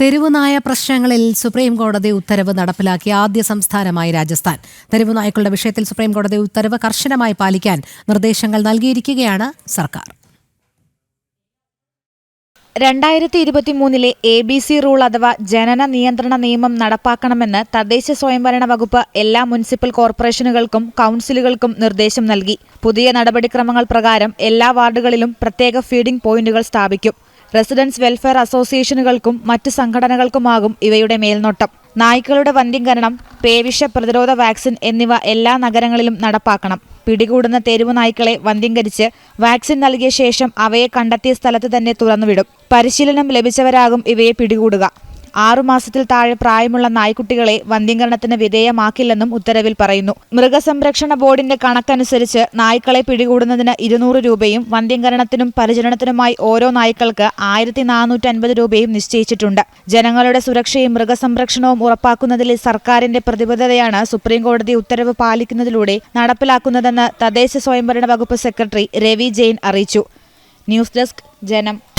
തെരുവുനായ പ്രശ്നങ്ങളിൽ സുപ്രീം കോടതി ഉത്തരവ് നടപ്പിലാക്കിയ ആദ്യ സംസ്ഥാനമായി രാജസ്ഥാൻ. തെരുവുനായ്ക്കളുടെ വിഷയത്തിൽ സുപ്രീം കോടതി ഉത്തരവ് കർശനമായി പാലിക്കാൻ നിർദ്ദേശങ്ങൾ നൽകിയിരിക്കുകയാണ് സർക്കാർ. രണ്ടായിരത്തി ഇരുപത്തി മൂന്നിലെ എ ബി സി റൂൾ അഥവാ ജനന നിയന്ത്രണ നിയമം നടപ്പാക്കണമെന്ന് തദ്ദേശ സ്വയംഭരണ വകുപ്പ് എല്ലാ മുനിസിപ്പൽ കോർപ്പറേഷനുകൾക്കും കൗൺസിലുകൾക്കും നിർദ്ദേശം നൽകി. പുതിയ നടപടിക്രമങ്ങൾ പ്രകാരം എല്ലാ വാർഡുകളിലും പ്രത്യേക ഫീഡിംഗ് പോയിന്റുകൾ സ്ഥാപിക്കും. റെസിഡൻസ് വെൽഫെയർ അസോസിയേഷനുകൾക്കും മറ്റ് സംഘടനകൾക്കുമാകും ഇവയുടെ മേൽനോട്ടം. നായ്ക്കളുടെ വന്ധ്യംകരണം പേവിഷ പ്രതിരോധ വാക്സിൻ എന്നിവ എല്ലാ നഗരങ്ങളിലും നടപ്പാക്കണം. പിടികൂടുന്ന തെരുവ് നായ്ക്കളെ വന്ധ്യംകരിച്ച് വാക്സിൻ നൽകിയ ശേഷം അവയെ കണ്ടെത്തിയ സ്ഥലത്ത് തന്നെ തുറന്നുവിടും. പരിശീലനം ലഭിച്ചവരാകും ഇവയെ പിടികൂടുക. ആറുമാസത്തിൽ താഴെ പ്രായമുള്ള നായ്ക്കുട്ടികളെ വന്ധ്യീകരണത്തിന് വിധേയമാക്കില്ലെന്നും ഉത്തരവിൽ പറയുന്നു. മൃഗസംരക്ഷണ ബോർഡിന്റെ കണക്കനുസരിച്ച് നായ്ക്കളെ പിടികൂടുന്നതിന് ഇരുന്നൂറ് രൂപയും വന്ധ്യീകരണത്തിനും പരിചരണത്തിനുമായി ഓരോ നായ്ക്കൾക്ക് ആയിരത്തി നാനൂറ്റി രൂപയും നിശ്ചയിച്ചിട്ടുണ്ട്. ജനങ്ങളുടെ സുരക്ഷയും മൃഗസംരക്ഷണവും ഉറപ്പാക്കുന്നതിലെ സർക്കാരിന്റെ പ്രതിബദ്ധതയാണ് സുപ്രീംകോടതി ഉത്തരവ് പാലിക്കുന്നതിലൂടെ നടപ്പിലാക്കുന്നതെന്ന് തദ്ദേശ സ്വയംഭരണ വകുപ്പ് സെക്രട്ടറി രവി ജെയിൻ അറിയിച്ചു. ന്യൂസ് ഡെസ്ക് ജനം.